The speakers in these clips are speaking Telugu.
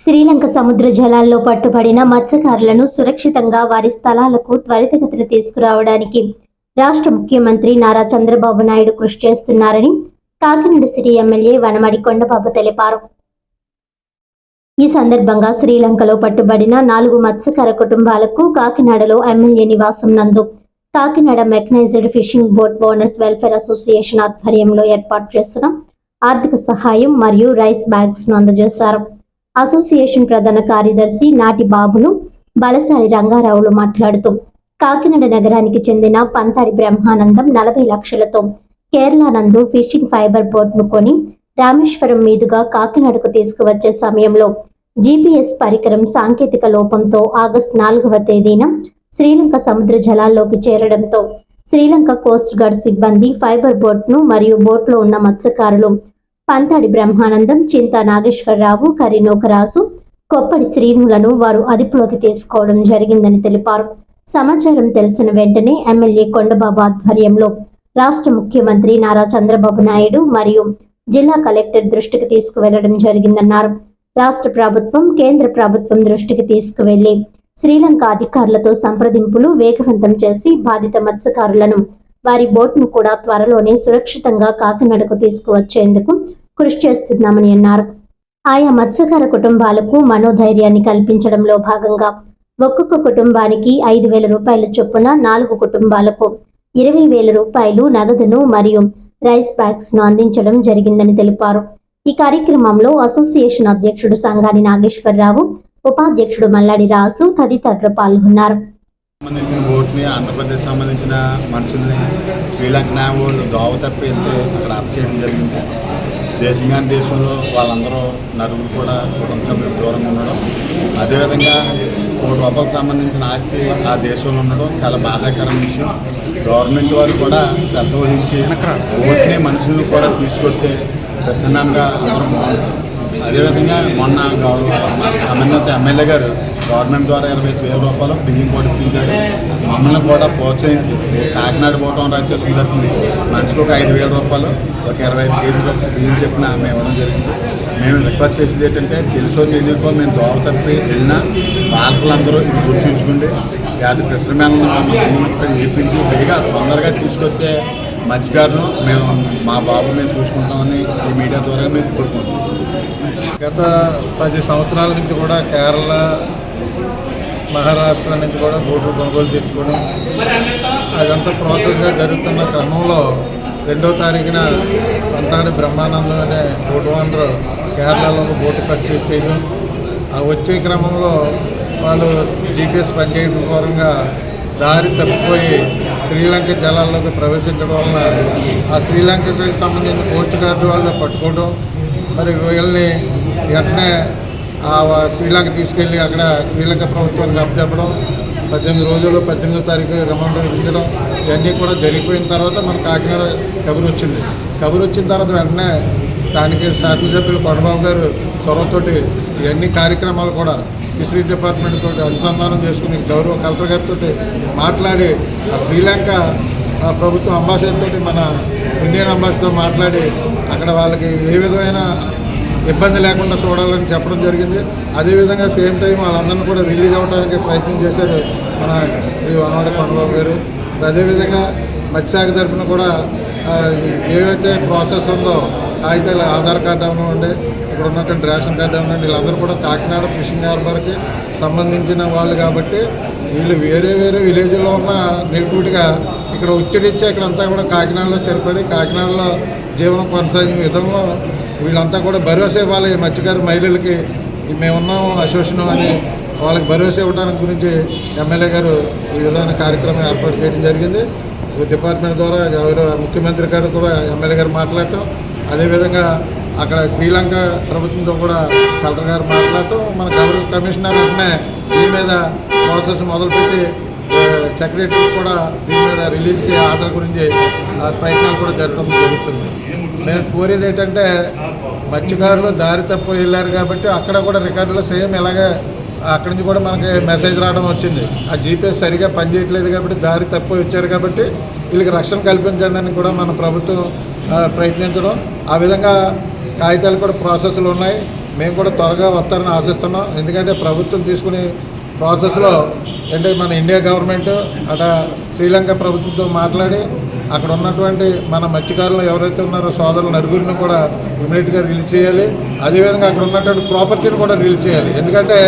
శ్రీలంక సముద్ర జలాల్లో పట్టుబడిన మత్స్యకారులను సురక్షితంగా వారి స్థలాలకు త్వరితగతిన తీసుకురావడానికి రాష్ట్ర ముఖ్యమంత్రి నారా చంద్రబాబు నాయుడు కృషి చేస్తున్నారని కాకినాడ సిటీ ఎమ్మెల్యే వనమడి కొండబాబు తెలిపారు. ఈ సందర్భంగా శ్రీలంకలో పట్టుబడిన నాలుగు మత్స్యకార కుటుంబాలకు కాకినాడలో ఎమ్మెల్యే నివాసం నందు Kakinada mechanized fishing boat owners welfare association ఆధ్వర్యంలో ఏర్పాటు చేసిన ఆర్థిక సహాయం మరియు రైస్ బ్యాగ్స్ను అందజేశారు. అసోసియేషన్ ప్రధాన కార్యదర్శి నాటి బాబును బలసాని రంగారావులు మాట్లాడుతూ కాకినాడ నగరానికి చెందిన పంతారి బ్రహ్మానందం నలభై లక్షలతో కేరళ నందు ఫిషింగ్ ఫైబర్ బోట్ను కొని రామేశ్వరం మీదుగా కాకినాడకు తీసుకువచ్చే సమయంలో జీపీఎస్ పరికరం సాంకేతిక లోపంతో ఆగస్టు నాలుగవ తేదీన శ్రీలంక సముద్ర జలాల్లోకి చేరడంతో శ్రీలంక కోస్ట్ గార్డ్ సిబ్బంది ఫైబర్ బోట్ను మరియు బోట్లో ఉన్న మత్స్యకారులు పంతాడి బ్రహ్మానందం చింత నాగేశ్వరరావు కరినోకరాజు కొప్పడి శ్రీనులను వారు అదుపులోకి తీసుకోవడం జరిగిందని తెలిపారు. సమాచారం తెలిసిన వెంటనే ఎమ్మెల్యే కొండబాబు ఆధ్వర్యంలో రాష్ట్ర ముఖ్యమంత్రి నారా చంద్రబాబు నాయుడు మరియు జిల్లా కలెక్టర్ దృష్టికి తీసుకువెళ్ళడం జరిగిందన్నారు. రాష్ట్ర ప్రభుత్వం కేంద్ర ప్రభుత్వం దృష్టికి తీసుకువెళ్ళి శ్రీలంక అధికారులతో సంప్రదింపులు వేగవంతం చేసి బాధిత మత్స్యకారులను వారి బోట్ను కూడా త్వరలోనే సురక్షితంగా కాకినాడకు తీసుకువచ్చేందుకు కృషి చేస్తున్నామని అన్నారు. ఆయా మత్స్యకార కుటుంబాలకు మనోధైర్యాన్ని కల్పించడంలో భాగంగా ఒక్కొక్క కుటుంబానికి ఐదు వేల రూపాయల చొప్పున నాలుగు కుటుంబాలకు ఇరవై వేల రూపాయలు నగదును మరియు రైస్ బ్యాగ్స్ను అందించడం జరిగిందని తెలిపారు. ఈ కార్యక్రమంలో అసోసియేషన్ అధ్యక్షుడు సంగాని నాగేశ్వరరావు ఉపాధ్యక్షుడు మల్లాడి రాసు తదితరులు పాల్గొన్నారు. సంబంధించిన ఓట్ని ఆంధ్రప్రదేశ్ సంబంధించిన మనుషుల్ని శ్రీలంక వాళ్ళు దోవ తప్పి వెళ్తే అక్కడ అప్ చేయడం జరిగింది. దేశంగాని దేశంలో వాళ్ళందరూ నలుగురు కూడా కుటుంబ దూరంగా ఉండడం. అదేవిధంగా కోటి రూపాయలకు సంబంధించిన ఆస్తి ఆ దేశంలో ఉండడం చాలా బాధాకరమైన విషయం. గవర్నమెంట్ వారు కూడా శ్రద్ధ వహించి ఓట్ని మనుషులను కూడా తీసుకొస్తే ప్రసన్నంగా అందరం బాగుంటుంది అదేవిధంగా మొన్న గవర్నమెంట్ ఎమ్మెల్యే గారు గవర్నమెంట్ ద్వారా ఇరవై వేల రూపాయలు బియ్యం కూడా మమ్మల్ని కూడా ప్రోత్సహించి కాకినాడ పోవటం రాజేశ్వరం జరుగుతుంది మనిషికి ఒక ఐదు వేల రూపాయలు ఒక ఇరవై ఐదు కేజీలు బియ్యం చెప్పిన మేము ఇవ్వడం జరిగింది. మేము రిక్వెస్ట్ చేసేది ఏంటంటే తెలుసో తెలియకో మేము దోవ తప్పి వెళ్ళినా పాలకులందరూ ఇది గుర్తుంచుకుంటే వ్యాధి ప్రసరమేళను మమ్మల్ని నేర్పించి పైగా తొందరగా తీసుకొస్తే మత్స్యకారులు మేము మా బాబు మేము చూసుకుంటామని ఈ మీడియా ద్వారా మేము కోరుకుంటున్నాం. గత పది సంవత్సరాల నుంచి కూడా కేరళ మహారాష్ట్ర నుంచి కూడా బోట్లు కొనుగోలు తెచ్చుకోవడం. అదంతా ప్రాసెస్గా జరుగుతున్న క్రమంలో రెండో తారీఖున పంతాడి బ్రహ్మానందం అనే బోటు ఓనర్ కేరళలో ఒక బోటు పర్చేజ్ చేయడం. ఆ వచ్చే క్రమంలో వాళ్ళు జీపీఎస్ పనిచేయడం పూర్వంగా దారి తప్పిపోయి శ్రీలంక జలాల్లోకి ప్రవేశించడం వలన ఆ శ్రీలంకకి సంబంధించిన కోస్ట్ గార్డు వాళ్ళు పట్టుకోవడం. మరి వీళ్ళని వెంటనే శ్రీలంక తీసుకెళ్ళి అక్కడ శ్రీలంక ప్రభుత్వానికి అప్పచెప్పడం పద్దెనిమిది రోజులు పద్దెనిమిదో తారీఖు రిమాండ్ విధించడం ఇవన్నీ కూడా జరిగిపోయిన తర్వాత మన కాకినాడ కబురు వచ్చింది. కబురు వచ్చిన తర్వాత వెంటనే దానికి శాసనసభ్యులు కొండబాబు గారు చొరవతోటి ఇవన్నీ కార్యక్రమాలు కూడా ఫిషరీస్ డిపార్ట్మెంట్ తోటి అనుసంధానం చేసుకుని గౌరవ కలెక్టర్ గారితో మాట్లాడి ఆ శ్రీలంక ఆ ప్రభుత్వం అంబాసిడర్ తోటి మన ఇండియన్ అంబాసిడర్ మాట్లాడి అక్కడ వాళ్ళకి ఏ విధమైన ఇబ్బంది లేకుండా చూడాలని చెప్పడం జరిగింది. అదేవిధంగా సేమ్ టైం వాళ్ళందరినీ కూడా రిలీజ్ అవ్వడానికి ప్రయత్నం చేశారు మన శ్రీ వనవాడ కొండబాబు గారు. అదేవిధంగా మత్స్యశాఖ తరఫున కూడా ఏవైతే ప్రాసెస్ ఉందో కాగితాలు ఆధార్ కార్డు అవనండి ఇక్కడ ఉన్నటువంటి రేషన్ కార్డు అవనండి వీళ్ళందరూ కూడా కాకినాడ ఫిషింగ్ హార్బర్కి సంబంధించిన వాళ్ళు కాబట్టి వీళ్ళు వేరే వేరే విలేజ్లో ఉన్న నెగిటివిటీగా ఇక్కడ ఉచ్చరిచ్చి ఇక్కడ అంతా కూడా కాకినాడలో స్థిరపడి కాకినాడలో జీవనం కొనసాగిన విధంలో వీళ్ళంతా కూడా భరోసా ఇవ్వాలి. ఈ మత్స్యకారు మహిళలకి మేమున్నాం అసోసియేషన్ అని వాళ్ళకి భరోసా ఇవ్వడానికి గురించి ఎమ్మెల్యే గారు ఈ విధమైన కార్యక్రమం ఏర్పాటు చేయడం జరిగింది. ఈ డిపార్ట్మెంట్ ద్వారా గౌరవ ముఖ్యమంత్రి గారు కూడా ఎమ్మెల్యే గారు మాట్లాడటం అదేవిధంగా అక్కడ శ్రీలంక ప్రభుత్వంతో కూడా కలెక్టర్ గారు మాట్లాడటం మన గౌరవ కమిషనర్ వెంటనే దీని మీద ప్రాసెస్ మొదలుపెట్టి సెక్రటరీ కూడా దీని మీద రిలీజ్కి ఆర్డర్ గురించి ఆ ప్రయత్నాలు కూడా జరగడం జరుగుతుంది. నేను కోరేది ఏంటంటే మత్స్యకారులు దారి తప్పు వెళ్ళారు కాబట్టి అక్కడ కూడా రికార్డులో సేమ్ ఇలాగే అక్కడి నుంచి కూడా మనకి మెసేజ్ రావడం వచ్చింది. ఆ జీపీఎస్ సరిగా పనిచేయట్లేదు కాబట్టి దారి తప్పు వచ్చారు కాబట్టి వీళ్ళకి రక్షణ కల్పించడానికి కూడా మన ప్రభుత్వం ప్రయత్నించడం. ఆ విధంగా కాగితాలు కూడా ప్రాసెస్లు ఉన్నాయి. మేము కూడా త్వరగా వస్తారని ఆశిస్తున్నాం. ఎందుకంటే ప్రభుత్వం తీసుకుని ప్రాసెస్లో అంటే మన ఇండియా గవర్నమెంట్ అట శ్రీలంక ప్రభుత్వంతో మాట్లాడి అక్కడ ఉన్నటువంటి మన మత్స్యకారులు ఎవరైతే ఉన్నారో సోదరులు నలుగురిని కూడా ఇమీడియట్గా రిలీజ్ చేయాలి. అదేవిధంగా అక్కడ ఉన్నటువంటి ప్రాపర్టీని కూడా రిలీజ్ చేయాలి. ఎందుకంటే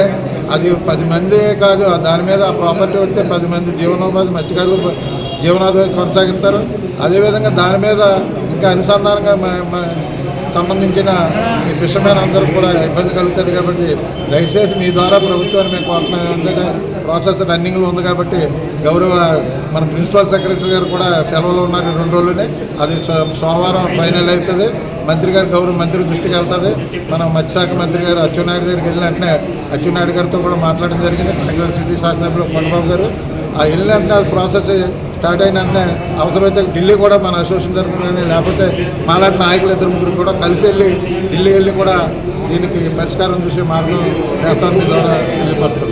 అది పది మందే కాదు దాని మీద ఆ ప్రాపర్టీ వస్తే పది మంది జీవనోపాధి మత్స్యకారులు జీవనోపాధి కొనసాగిస్తారు. అదేవిధంగా దాని మీద ఇంకా అనుసంధానంగా సంబంధించిన ఈ ఫిషర్మెన్ అందరూ కూడా ఇబ్బంది కలుగుతుంది కాబట్టి దయచేసి మీ ద్వారా ప్రభుత్వాన్ని మేము కోరుతున్నాం. ప్రాసెస్ రన్నింగ్లో ఉంది కాబట్టి గౌరవ మన ప్రిన్సిపల్ సెక్రటరీ గారు కూడా సెలవులో ఉన్నారు రెండు రోజులనే అది సో- సోమవారం ఫైనల్ అవుతుంది. మంత్రి గారు గౌరవ మంత్రి దృష్టికి వెళ్తుంది మనం మత్స్యశాఖ మంత్రి గారు అచ్చెన్నాయుడు దగ్గరికి వెళ్ళిన వెంటనే అచ్చెన్నాయుడు గారితో కూడా మాట్లాడడం జరిగింది. కాకినాడ సిటీ శాసనసభ్యులు కొండబాబు గారు. ఆ వెళ్ళిన వెంటనే ప్రాసెస్ స్టార్ట్ అయిన వెంటనే అవసరమైతే ఢిల్లీ కూడా మన అసోసియేషన్ తరఫున కానీ లేకపోతే మాలాంటి నాయకులు ఇద్దరు ముగ్గురు కూడా కలిసి వెళ్ళి ఢిల్లీ వెళ్ళి కూడా దీనికి పరిష్కారం చూసే మార్గం చేస్తామని ద్వారా తెలియపరుస్తున్నాం